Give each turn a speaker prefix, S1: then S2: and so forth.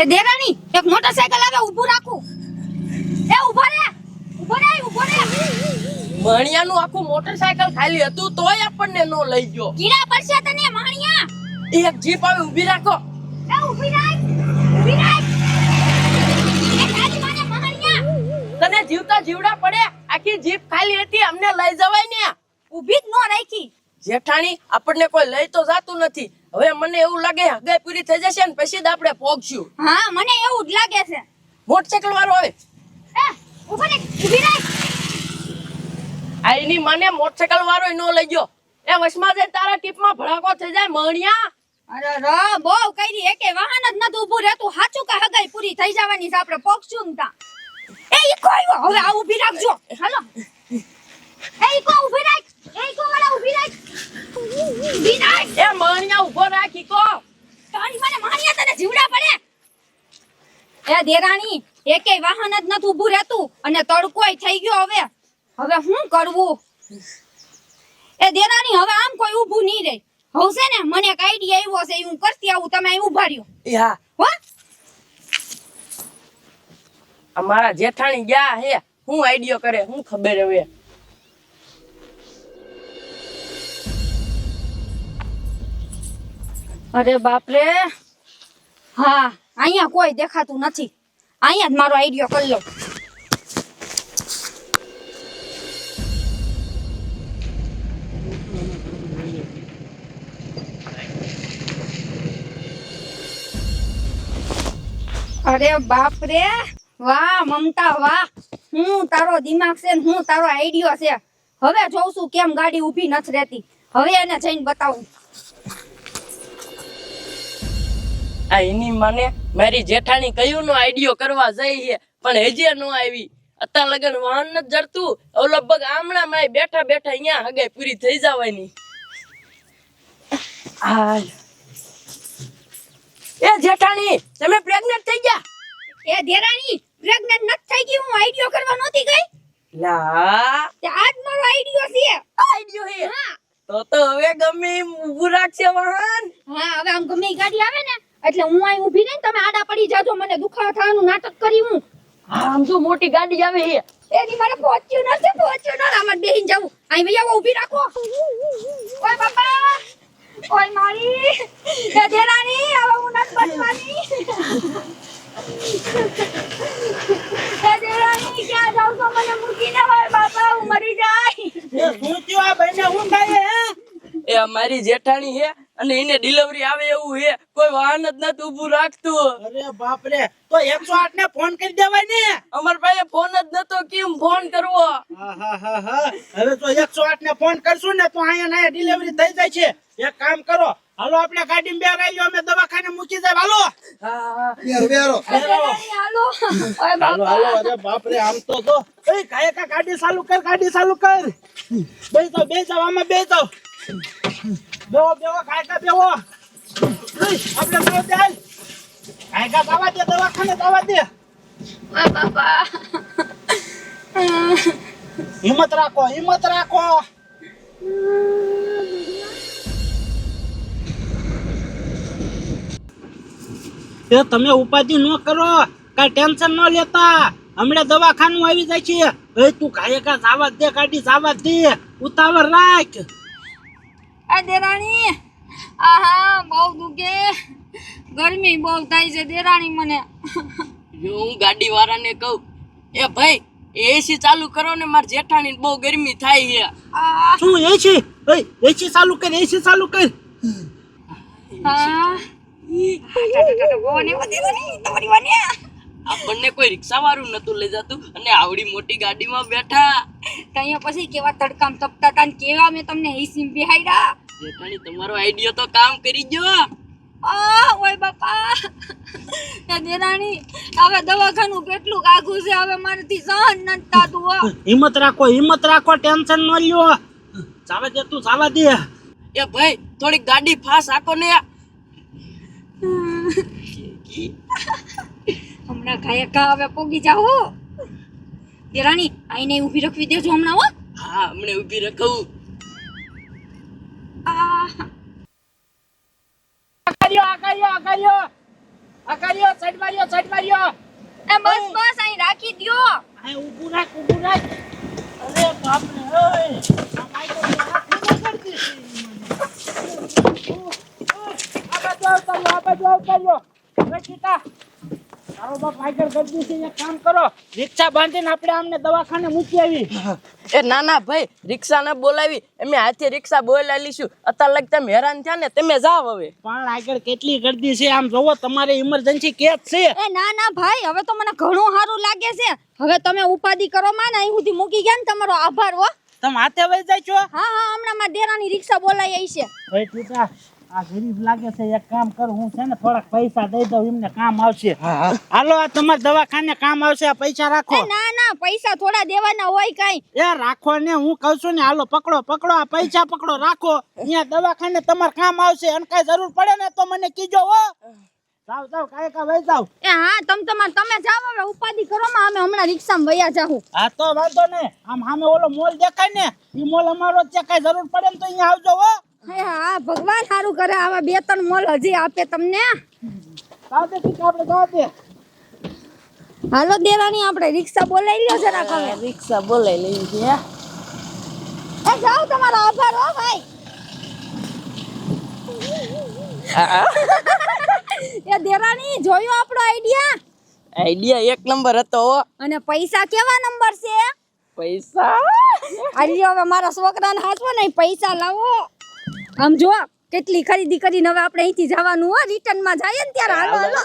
S1: એ દેરાણી એક મોટરસાયકલ આવે ઊભું રાખું. એ ઊભો રે ઊભો રે ઊભો રે.
S2: મણિયાનું આખું મોટરસાયકલ ખાલી હતું તોય આપણને નો લઈ ગયો.
S1: કીડા પડશે તને માણિયા.
S2: એક જીપ આવે ઊભી રાખો.
S1: એ ઊભી રાખ ઊભી રાખ.
S2: તને જીવતા જીવડા પડે આખી જીપ ખાલી હતી અમને લઈ જવાય ને.
S1: ઊભી જ નો રાખી.
S2: જેઠાણી આપણને કોઈ લઈ તો જાતું નથી. હવે મને એવું લાગે હગાઈ પૂરી થઈ જશે ને પછી જ આપણે પોગશું.
S1: હા મને એવું જ લાગે છે.
S2: મોટરસાયકલ વાળો આવે.
S1: એ રે ઊભી રાખ.
S2: આ મને મોટરસાયકલ વાળો નો લઈ ગયો. એ વશમાં જઈ તારા ટીપમાં ભડાકો થઈ જાય મણિયા.
S1: અરે ર બહુ કરી. એકે વાહન જ નતું ઊભું રહેતું. સાચું કે હગાઈ પૂરી થઈ જવાની છે આપણે પોક્ષું ને તા. એ ઈ કોઈ હવે આ ઊભી રાખજો હાલો એ ઈકો ઊભી રાખ એ ઈકો વાળા ઊભી રાખ ઊભી રાખ
S2: એ મણિયા ઊભો રાખી કો
S1: તારી મને માણ્યા તને જીવડા પડે એ દેરાણી એકે વાહન જ નથી ઊભું રહેતું અને તડકોય થઈ ગયો હવે. હવે શું કરવું? એ દેરાણી હવે આમ કોઈ ઊભું નહીં રહે. હવે ને મને એક આઈડિયા આવ્યો છે હું કરતી આવું તમે અહીં ઊભા રહ્યો.
S2: હા.
S1: હો?
S2: અમારા જેઠાણી ગયા હે. હું આઈડિયો કરે હું ખબર હવે.
S1: અરે બાપ રે હા અહીંયા કોઈ દેખાતું નથી. અહીંયા જ મારો આઈડિયો કરી લો. અરે બાપ રે વાહ, મમતા, વાહ. હું તારો દિમાગ છે હું તારો આઈડિયો છે. હવે જોઉં છું કેમ ગાડી ઊભી નથી રહેતી. હવે એને જઈને બતાવું.
S2: આ એની મને મારી જેઠાણી કયું નો આઈડિયો કરવા જઈ છે પણ હજી નો આવી. અત્યાર લગન વાહન નથી જડતું. હવે લગભગ આમણા માં બેઠા બેઠા અહીંયા હગાઈ પૂરી થઈ જવાની. હાય. એ જેઠાણી તમે પ્રેગ્નન્ટ થઈ ગયા?
S1: એ દેરાણી પ્રેગ્નન્ટ નથી થઈ ગઈ હું આઈડિયો કરવા નહોતી ગઈ?
S2: લા.
S1: તે આજ મારો આઈડિયો છે.
S2: આઈડિયો હે
S1: હા.
S2: તો તો હવે ગમે ઊભું રાખશે વાહન.
S1: હા હવે આમ ગમે ગાડી આવે ને એટલે હું અહીં ઊભી રહીને તમે આડા પડી જાજો મને દુખાવા થવાનું નાટક કરી હું.
S2: હા આમ જો મોટી ગાડી આવે છે.
S1: એની મારે પહોંચ્યું નથી પહોંચ્યું ન આમાં બેહીને જાવું અહીં ભૈયા આવો ઊભી રાખો. ઓય બાપા ઓય મારી દેરાણી હવે હું નથી બચવાની. એ ક્યાં જાવ તો મને મૂકીને હોય બાપા હું મરી જાય.
S3: શું થયું આ ભાઈને હું થાય હે?
S2: એ અમારી જેઠાણી છે. અને એને ડિલિવરી આવે એવું હે કોઈ વાહન જ નથી ઊભું રાખતું.
S3: અરે બાપ રે તો 108 ને ફોન કરી દેવાય ને.
S2: અમરભાઈએ પાસે ફોન જ નતો કેમ ફોન કરવો?
S3: હા હા હા હા. હવે તો 108 ને ફોન કરશું ને તો અહીંયા ના ડિલિવરી થઈ જાય છે. એક કામ કરો હાલો આપણે ગાડી બે લ્યો અમે દવાખાને મૂકી જાય હાલો.
S4: બેરો બેરો.
S1: હાલો ઓય
S3: હાલો હાલો અરે બાપ રે આમ તો તો એ કાય કા ગાડી ચાલુ કર ગાડી ચાલુ કર. બે જાવ બે જાવ આમાં બે જાવ બેવો બેવો કાયકા બેવો આપણે બેવો દે કાયકા દવા દે દવાખાને દવા દે.
S1: ઓય બાપા.
S3: હિંમત રાખો હિંમત રાખો. એ તમે ઉપાધિ ન કરો કઈ ટેન્શન ન લેતા. હમણાં દવાખાનું આવી જાય છે. એ તું કાયકા જાવા દે કાઢી જાવા દે. ઉતાવળ રાખ.
S1: આ દેરાણી આહા બહુ દુખે. ગરમી બહુ થાય છે દેરાણી મને.
S2: જો હું ગાડી વાળાને કહું એ ભાઈ એસી ચાલુ કરો ને માર જેઠાણી બહુ ગરમી થાય છે.
S1: આ
S3: શું એસી એસી ચાલુ કર એસી ચાલુ કર.
S1: વાને
S2: આપણને કોઈ રિક્ષા વાળું નતું લઈ જતું અને આવડી મોટી ગાડીમાં બેઠા.
S1: ત્યાં પછી કેવા તડકામ તપતા હતા ને કેવા મેં તમને એસી બિહાડ્યા
S2: જેઠાણી તમારો આઈડિયો તો કામ કરી ગયો.
S1: આ ઓય બાપા. એ દેરાણી હવે દવાખાનું કેટલું કાગું છે? હવે મારાથી સહન નથી થાતું હો.
S3: હિંમત રાખો હિંમત રાખો ટેન્શન ન લ્યો. જાવા દે તું જાવા દે
S2: એ ભાઈ થોડીક ગાડી ફાસ આકો ને.
S1: હમણાં ખાયા ખા હવે પોગી જાઓ દેરાણી આઈને ઊભી રાખવી દેજો હમણાં હો.
S2: હા હમણે ઊભી રખવું
S3: આકાર્યો આકાર્યો આકાર્યો આ કર્યો સાઈડ માર્યો સાઈડ માર્યો
S1: એ બસ બસ અહીં રાખી દ્યો.
S3: આ ઊભું રાખ ઊભું રાખ. અરે બાપ રે ઓય. આ માઈકો તો હાથ કરતી આ બાજુ આવતાર્યો આ બાજુ આવતાર્યો રક્ષિતા તારો બાપ આગળ કરતી છે એક કામ કરો. રિક્ષા બાંધીને આપણે આમને દવાખાને મૂકી આવી.
S2: એ ના ના ભાઈ રિક્ષા ને બોલાવી. અમે હાથે રિક્ષા બોલાવી લઈશું અત્યારે લગ તમે હેરાન થયા ને તમે જાવ હવે.
S3: પણ આગળ કેટલી ગરદી છે આમ જોવો તમારે ઇમરજન્સી કેસ છે.
S1: એ ના ના ભાઈ હવે તો મને ઘણું સારું લાગે છે. હવે તમે ઉપાધિ કરો માં ને અહીં સુધી મૂકી ગયા ને તમારો આભાર હો.
S3: તમે હાથે વહી જાય છો
S1: હા હા હમણાં માં દેરાની રિક્ષા બોલાઈ આવી છે.
S3: ભાઈ આ ગરીબ લાગે છે એક કામ કરું હું છે ને થોડાક પૈસા દઈ દઉં એમને કામ આવશે. હાલો આ તમારા દવાખાને કામ આવશે આ પૈસા રાખો.
S1: ના ના પૈસા થોડા દેવાના હોય કાઈ.
S3: એ રાખો ને હું કહું છું ને હાલો પકડો પકડો આ પૈસા પકડો રાખો. અહીંયા દવાખાને તમારે કામ આવશે અને કઈ જરૂર પડે ને તો મને કીજો હો. જાવ જાવ કાય કા વહી જાવ.
S1: એ હા તમ તમાર તમે જાવ હવે ઉપાધિ કરો માં અમે હમણાં રિક્ષામાં વયા જાહું.
S3: હા તો વાંધો ને આમ સામે ઓલો મોલ દેખાય ને એ મોલ અમારો છે કઈ જરૂર પડે ને તો અહીંયા આવજો હો.
S1: હે ભગવાન સારું કરે. આવા બે ત્રણ મોલ હજી આપે તમને. હાલો દેરાની આપણે રિક્ષા બોલાવી લ્યો જરાક હવે.
S2: રિક્ષા બોલાવી લઈ છે
S1: એ જાઓ તમારો આભાર હો ભાઈ. એ દેરાણી જોયો આપણો આઈડિયા
S2: આઈડિયા એક નંબર હતો
S1: અને પૈસા કેવા નંબર છે?
S2: પૈસા?
S1: આલ્યો હવે મારા છોકરાને હાચવો ને પૈસા લાવો. આમ જો, કેટલી ખરીદી કરીને હવે આપણે અહીંથી જવાનું, હો રિટર્નમાં જઈએ ને ત્યારે. હાલો હાલો.